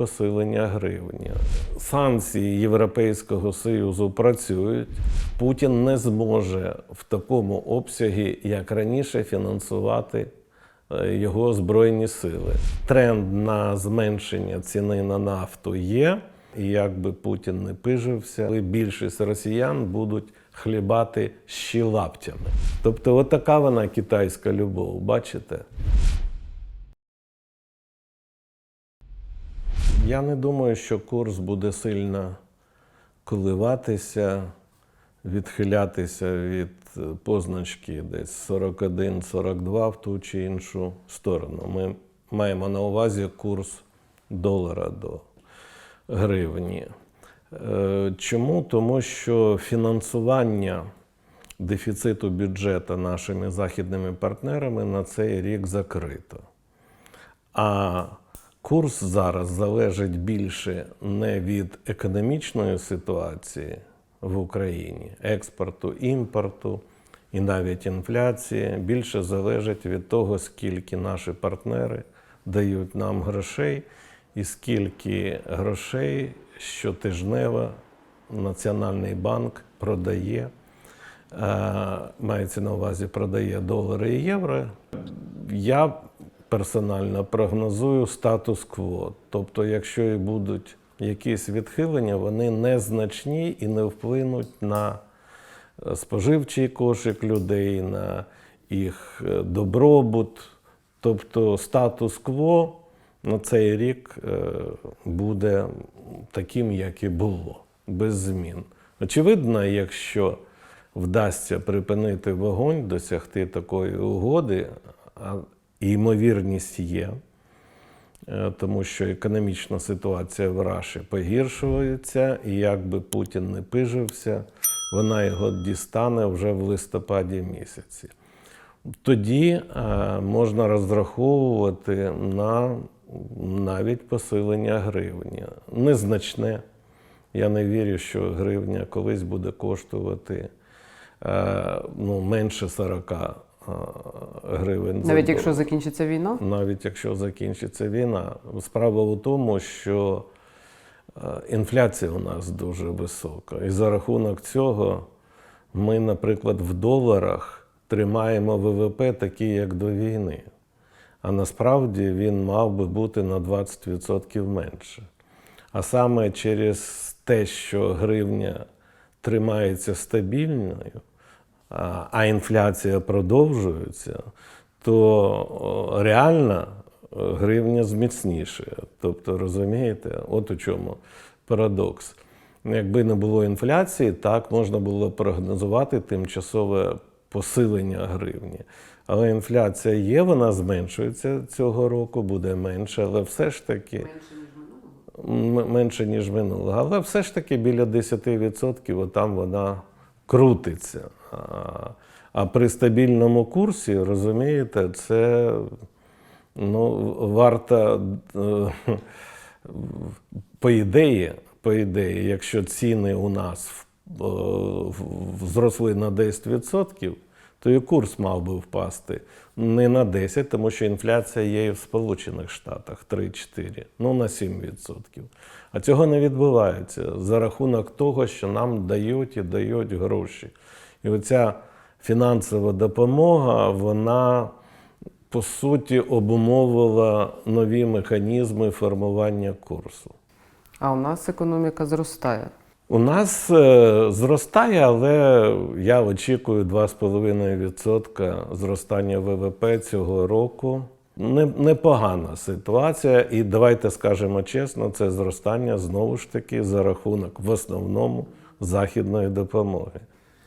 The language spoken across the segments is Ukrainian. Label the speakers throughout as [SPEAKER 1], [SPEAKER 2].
[SPEAKER 1] посилення гривні. Санкції Європейського Союзу працюють. Путін не зможе в такому обсягі, як раніше, фінансувати е, його збройні сили. Тренд на зменшення ціни на нафту є. І як би Путін не пижився, більшість росіян будуть хлібати ще лаптями. Тобто, отака вона китайська любов, бачите? Я не думаю, що курс буде сильно коливатися, відхилятися від е, позначки десь 41-42 в ту чи іншу сторону. Ми маємо на увазі курс долара до гривні. Е, Чому? Тому що фінансування дефіциту бюджету нашими західними партнерами на цей рік закрито. А курс зараз залежить більше не від економічної ситуації в Україні, експорту, імпорту і навіть інфляції. Більше залежить від того, скільки наші партнери дають нам грошей, і скільки грошей щотижнево Національний банк продає. Е, Мається на увазі продає долари і євро. Я персонально прогнозую статус-кво. Тобто, якщо і будуть якісь відхилення, вони незначні і не вплинуть на е, споживчий кошик людей, на їх е, добробут. Тобто статус-кво на цей рік е, буде таким, як і було, без змін. Очевидно, якщо вдасться припинити вогонь, досягти такої угоди, а ймовірність є, е, тому що економічна ситуація в Раші погіршується, і як би Путін не пижився, вона його дістане вже в листопаді місяці. Тоді е, можна розраховувати на навіть посилення гривні. Незначне. Я не вірю, що гривня колись буде коштувати е, ну, менше 40 е, гривень.
[SPEAKER 2] Навіть
[SPEAKER 1] долар.
[SPEAKER 2] якщо закінчиться війна?
[SPEAKER 1] навіть якщо закінчиться війна. Справа у тому, що е, інфляція у нас дуже висока. І за рахунок цього ми, наприклад, в доларах тримаємо ВВП такий, як до війни. А насправді він мав би бути на 20% менше. А саме через те, що гривня тримається стабільною, а інфляція продовжується, то реально е, гривня зміцнішає. Тобто, розумієте, от у чому парадокс. Якби не було інфляції, так можна було прогнозувати тимчасове посилення гривні. Але інфляція є, вона зменшується цього року, буде менше, але все ж таки. Менше, ніж минулого. Але все ж таки біля 10% отам вона крутиться. А, при стабільному курсі, розумієте, це ну, варто, е, по ідеї, по ідеї, якщо ціни у нас е, зросли на 10%, то і курс мав би впасти не на 10, тому що інфляція є і в Сполучених Штатах 3-4, ну на 7%. А цього не відбувається за рахунок того, що нам дають і дають гроші. І оця фінансова допомога, вона по суті обумовила нові механізми формування курсу.
[SPEAKER 2] А у нас економіка зростає.
[SPEAKER 1] У нас е, зростає, але я очікую 2,5% зростання ВВП цього року. Непогана ситуація, і давайте скажемо чесно, це зростання знову ж таки за рахунок в основному західної допомоги.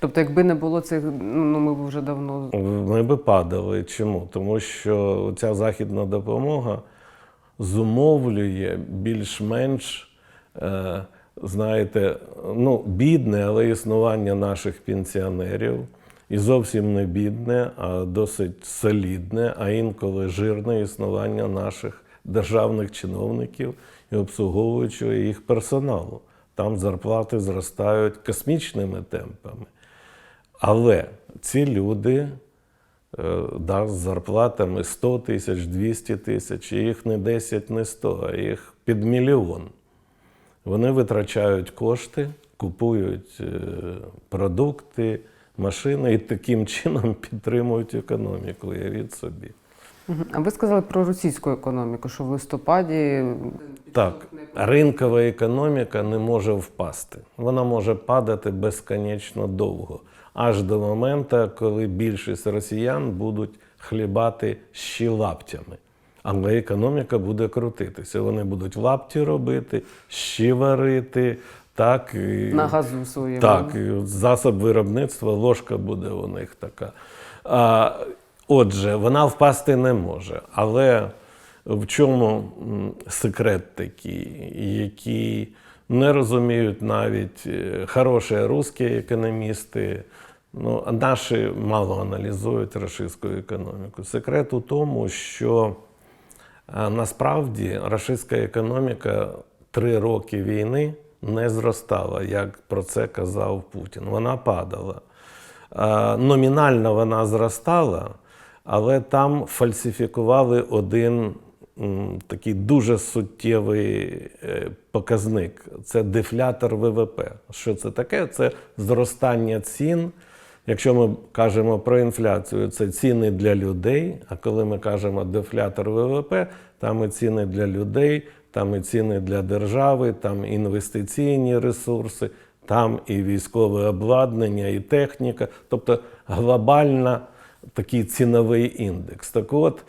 [SPEAKER 2] Тобто, якби не було цих, ну ми б вже давно.
[SPEAKER 1] Ми би падали. Чому? Тому що ця західна допомога зумовлює більш-менш, е, знаєте, ну, бідне, але існування наших пенсіонерів. І зовсім не бідне, а досить солідне, а інколи жирне існування наших державних чиновників і обслуговуючого їх персоналу. Там зарплати зростають космічними темпами. Але ці люди е, да, з зарплатами 100 тисяч, 200 тисяч, і їх не 10, не 100, а їх під мільйон. Вони витрачають кошти, купують е, продукти, машини і таким чином підтримують економіку. Уявіть собі.
[SPEAKER 2] А ви сказали про російську економіку, що в листопаді
[SPEAKER 1] Так, ринкова економіка не може впасти. Вона може падати безконечно довго, аж до моменту, коли більшість росіян будуть хлібати щі лаптями. Але економіка буде крутитися. Вони будуть лапті робити, щі варити, так, і,
[SPEAKER 2] на газу своєму.
[SPEAKER 1] так, і засоб виробництва, ложка буде у них така. А, отже, вона впасти не може. Але в чому секрет такий, який не розуміють навіть е, хороші русські економісти, ну, наші мало аналізують російську економіку. Секрет у тому, що насправді рашистська економіка три роки війни не зростала, як про це казав Путін. Вона падала. А, Номінально вона зростала, але там фальсифікували один такий дуже суттєвий е, показник це дефлятор ВВП. Що це таке? Це зростання цін. Якщо ми кажемо про інфляцію, це ціни для людей. А коли ми кажемо дефлятор ВВП, там і ціни для людей, там і ціни для держави, там інвестиційні ресурси, там і військове обладнання, і техніка, тобто глобально такий ціновий індекс. Так от,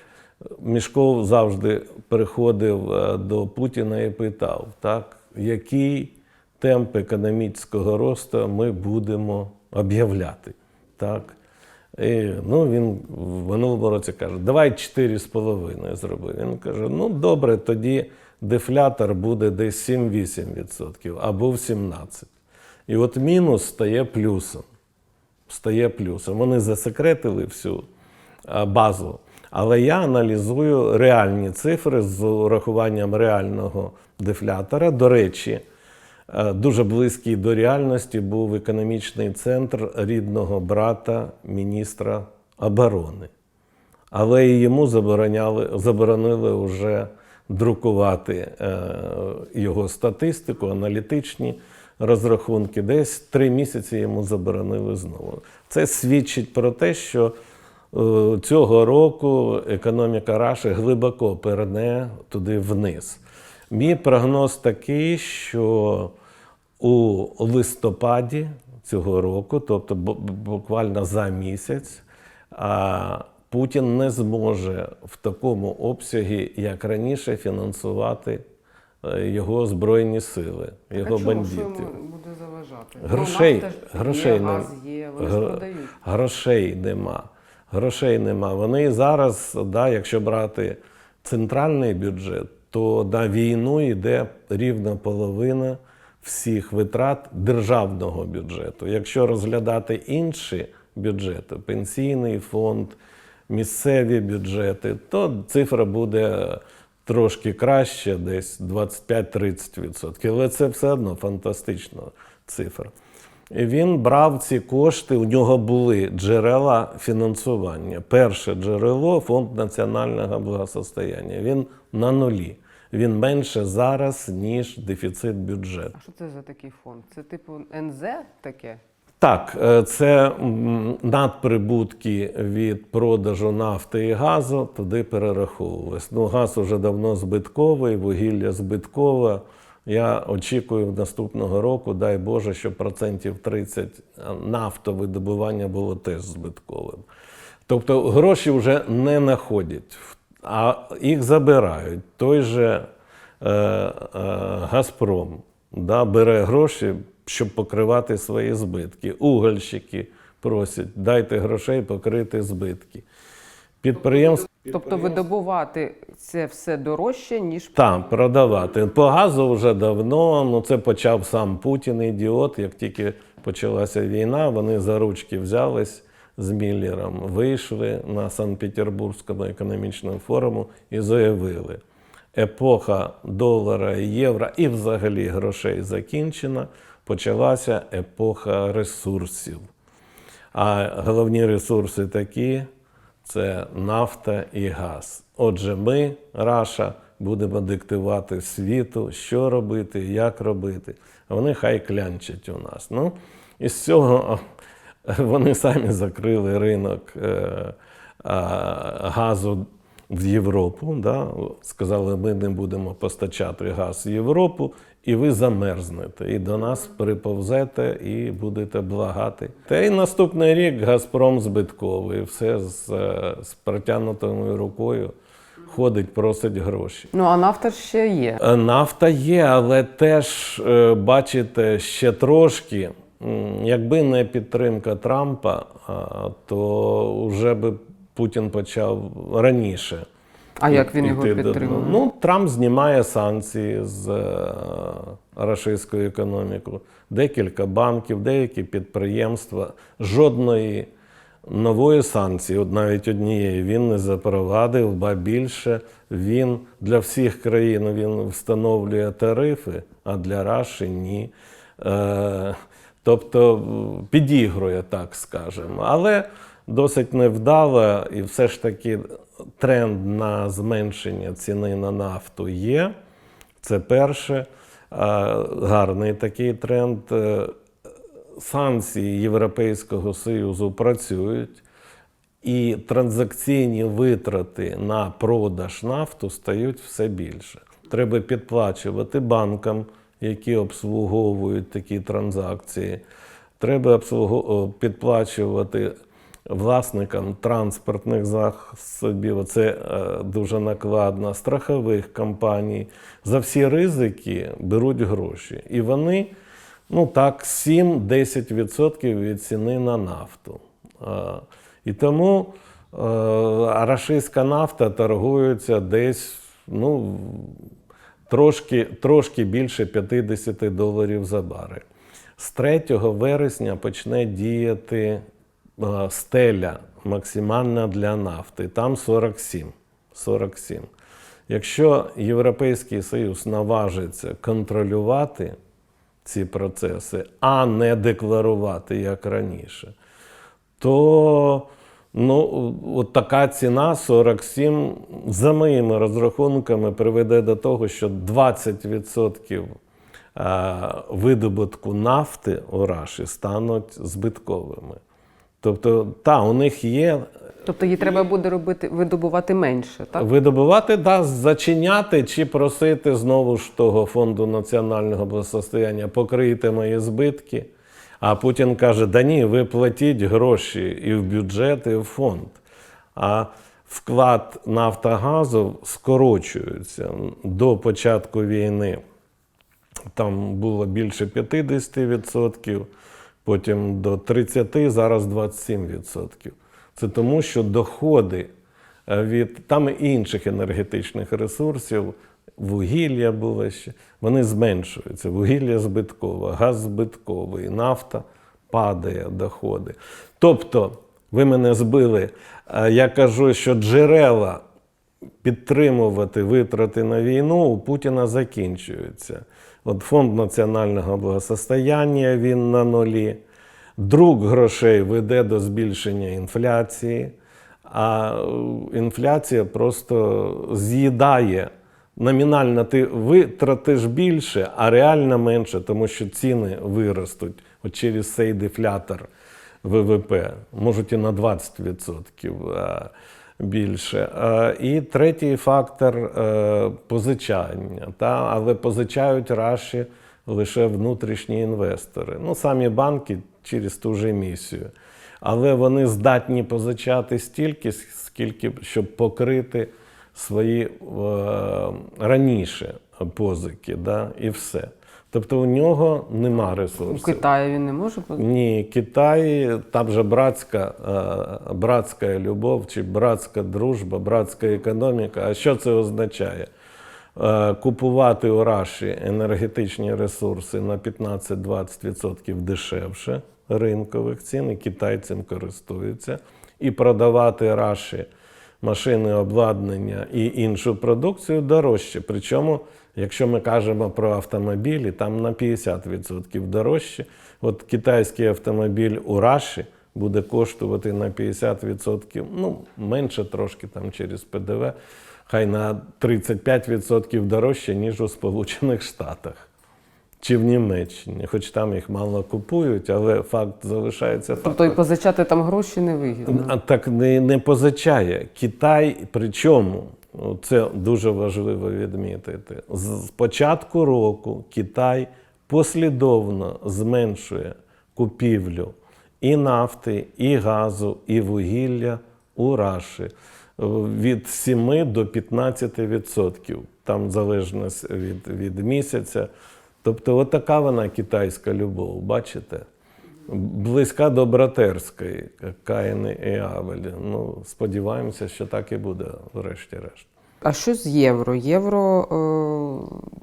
[SPEAKER 1] Мішков завжди приходив е, до Путіна і питав, так, який темп економічного росту ми будемо об'являти. Так? І, ну, він в минулому році каже, давай 4,5 зроби. Він каже, ну добре, тоді дефлятор буде десь 7-8% або в 17%. І от мінус стає плюсом. Стає плюсом. Вони засекретили всю базу. Але я аналізую реальні цифри з урахуванням реального дефлятора. До речі, дуже близький до реальності був економічний центр рідного брата міністра оборони. Але і йому забороняли, заборонили вже друкувати е, його статистику, аналітичні розрахунки. Десь три місяці йому заборонили знову. Це свідчить про те, що е, цього року економіка Раші глибоко перне туди вниз. Мій прогноз такий, що у листопаді цього року, тобто буквально за місяць, Путін не зможе в такому обсягі, як раніше, фінансувати е, його збройні сили, його
[SPEAKER 2] а чому, що
[SPEAKER 1] бандитів.
[SPEAKER 2] йому буде заважати?
[SPEAKER 1] Грошей,
[SPEAKER 2] ну,
[SPEAKER 1] грошей
[SPEAKER 2] є,
[SPEAKER 1] не-
[SPEAKER 2] газ є, вони
[SPEAKER 1] Гро- Грошей нема. Грошей нема. Вони зараз, да, якщо брати центральний бюджет, то на війну йде рівно половина всіх витрат державного бюджету. Якщо розглядати інші бюджети, пенсійний фонд, місцеві бюджети, то цифра буде трошки краще, десь 25-30%. Але це все одно фантастична цифра. І він брав ці кошти, у нього були джерела фінансування. Перше джерело фонд національного благосостояння. Він на нулі. Він менше зараз, ніж дефіцит бюджету.
[SPEAKER 2] А що це за такий фонд? Це типу НЗ таке?
[SPEAKER 1] Так, е, це надприбутки від продажу нафти і газу туди перераховувались. Ну, газ уже давно збитковий, вугілля збиткове. Я очікую наступного року, дай Боже, щоб процентів 30 нафтовидобування було теж збитковим. Тобто гроші вже не знаходять, а їх забирають. Той же е, е, Газпром да, бере гроші, щоб покривати свої збитки. Угольщики просять, дайте грошей покрити збитки. Підприємство
[SPEAKER 2] Тобто видобувати це все дорожче, ніж
[SPEAKER 1] там продавати. По газу вже давно. Ну це почав сам Путін, ідіот. Як тільки почалася війна, вони за ручки взялись з Міллером, вийшли на Санкт-Петербурзькому економічному форуму і заявили: епоха долара і євро і взагалі грошей закінчена. Почалася епоха ресурсів. А головні ресурси такі це нафта і газ. Отже, ми, Раша, будемо диктувати світу, що робити, як робити. Вони хай клянчать у нас. Ну, із цього вони самі закрили ринок е, газу в Європу. Да? Сказали, ми не будемо постачати газ в Європу, і ви замерзнете. І до нас приповзете і будете благати. Та й наступний рік Газпром збитковий, все з, е, з протягнутою рукою ходить, просить гроші.
[SPEAKER 2] Ну а нафта ще є.
[SPEAKER 1] Е, Нафта є, але теж бачите ще трошки. Якби не підтримка Трампа, то вже би Путін почав раніше.
[SPEAKER 2] А як він його підтримує?
[SPEAKER 1] Ну, Трамп знімає санкції з е, рашистської економіки. Декілька банків, деякі підприємства. Жодної нової санкції, от навіть однієї, він не запровадив, ба більше він для всіх країн він встановлює тарифи, а для Раші ні. Е, тобто підігрує, так скажемо. Але досить невдало, і все ж таки тренд на зменшення ціни на нафту є. Це перше. Гарний такий тренд. Е, Санкції Європейського Союзу працюють, і транзакційні витрати на продаж нафту стають все більше. Треба підплачувати банкам, які обслуговують такі транзакції. Треба підплачувати власникам транспортних засобів. Це е, дуже накладно, страхових компаній. За всі ризики беруть гроші. І вони, ну так, 7-10% від ціни на нафту. І тому е, рашистська нафта торгується десь ну, трошки, трошки більше 50 доларів за барель. З 3 вересня почне діяти е, стеля максимальна для нафти. Там 47. 47. Якщо Європейський Союз наважиться контролювати ці процеси, а не декларувати як раніше, то ну, от така ціна 47, за моїми розрахунками, приведе до того, що 20% е, видобутку нафти у Раші стануть збитковими. Тобто, та, у них є
[SPEAKER 2] Тобто її треба буде робити видобувати менше, так?
[SPEAKER 1] Видобувати, да, зачиняти чи просити знову ж того фонду національного благосостояння покрийте мої збитки. А Путін каже: да ні, ви платіть гроші і в бюджет, і в фонд. А вклад Нафтогазу скорочується до початку війни. Там було більше 50%, потім до 30%, зараз 27%. Це тому, що доходи е, від там інших енергетичних ресурсів, вугілля було ще, вони зменшуються. Вугілля збиткове, газ збитковий, нафта падає доходи. Тобто, ви мене збили, я кажу, що джерела підтримувати витрати на війну у Путіна закінчуються. От фонд національного благосостояння він на нулі. Друк грошей веде до збільшення інфляції, а інфляція просто з'їдає. Номінально ти витратиш більше, а реально менше, тому що ціни виростуть от через цей дефлятор ВВП, можуть і на 20% більше. І третій фактор е, позичання. Та? Але позичають Раші лише внутрішні інвестори. Ну, самі банки через ту же місію. Але вони здатні позичати стільки, скільки, щоб покрити свої е, раніше позики, да? і все. Тобто у нього нема ресурсів. У.
[SPEAKER 2] Китаї він не може.
[SPEAKER 1] Ні, Китай, там же братська, е, братська любов чи братська дружба, братська економіка. А що це означає? Е, Купувати у Раші енергетичні ресурси на 15-20% дешевше ринкових цін, і Китай цим користується, і продавати Раші машини, обладнання і іншу продукцію дорожче. Причому, якщо ми кажемо про автомобілі, там на 50% дорожче. От китайський автомобіль у Раші буде коштувати на 50%, ну, менше трошки там через ПДВ, хай на 35% дорожче, ніж у Сполучених Штатах чи в Німеччині. Хоч там їх мало купують, але факт залишається фактом.
[SPEAKER 2] Тобто і позичати там гроші не вигідно.
[SPEAKER 1] А так не, не позичає. Китай, причому це дуже важливо відмітити. З з початку року Китай послідовно зменшує купівлю і нафти, і газу, і вугілля у Раші е, від 7 до 15%. Там залежність від, від місяця. Тобто, отака вона китайська любов, бачите? Близька до братерської, як Каїн і Авель. Ну, сподіваємося, що так і буде, врешті-решт.
[SPEAKER 2] А що з євро? Євро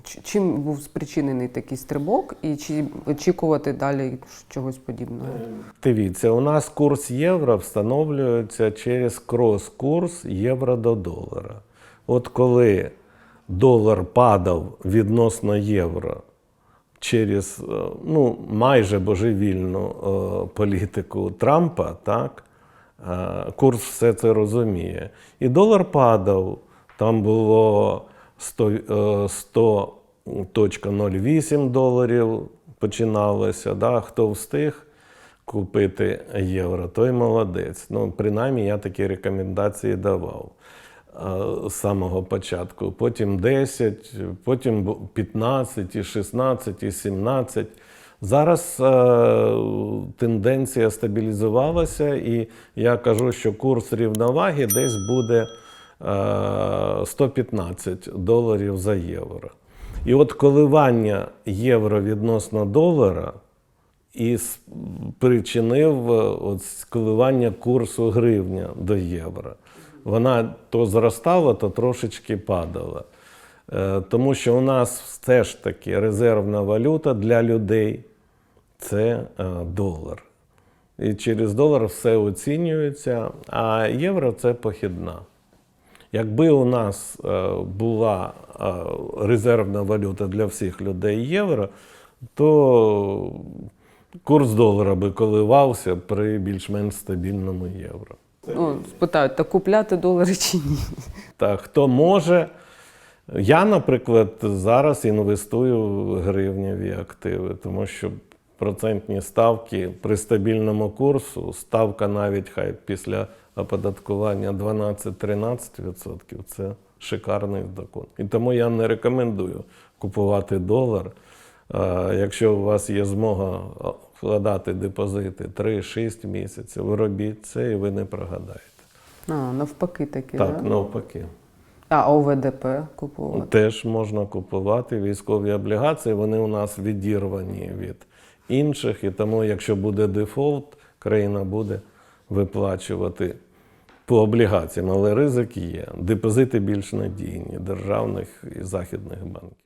[SPEAKER 2] е, чим був спричинений такий стрибок, і чи очікувати далі чогось подібного?
[SPEAKER 1] Дивіться, у нас курс євро встановлюється через крос-курс євро до долара. От коли долар падав відносно євро через е, ну, майже божевільну е, політику Трампа, так, е, курс все це розуміє. І долар падав, там було 100, е, 100.08 доларів починалося. Да? Хто встиг купити євро, той молодець. Ну, принаймні, я такі рекомендації давав з самого початку. Потім 10, потім 15, і 16, і 17. Зараз е, тенденція стабілізувалася, і я кажу, що курс рівноваги десь буде е, 115 доларів за євро. І от коливання євро відносно долара і спричинив е, от коливання курсу гривня до євро. Вона то зростала, то трошечки падала. Е, Тому що у нас все ж таки резервна валюта для людей це е, долар. І через долар все оцінюється, а євро це похідна. Якби у нас е, була резервна валюта для всіх людей євро, то курс долара би коливався при більш-менш стабільному євро.
[SPEAKER 2] Ну, спитають, та купляти долари чи ні?
[SPEAKER 1] Та хто може. Я, наприклад, зараз інвестую в гривневі активи, тому що процентні ставки при стабільному курсу, ставка навіть хай після оподаткування 12-13% це шикарний закон. І тому я не рекомендую купувати долар. Якщо у вас є змога вкладати депозити 3-6 місяців, робіть це і ви не прогадаєте.
[SPEAKER 2] А, навпаки таки.
[SPEAKER 1] Так,
[SPEAKER 2] да?
[SPEAKER 1] навпаки.
[SPEAKER 2] А ОВДП купувати.
[SPEAKER 1] Теж можна купувати військові облігації. Вони у нас відірвані від інших, і тому, якщо буде дефолт, країна буде виплачувати по облігаціям, але ризик є. Депозити більш надійні державних і західних банків.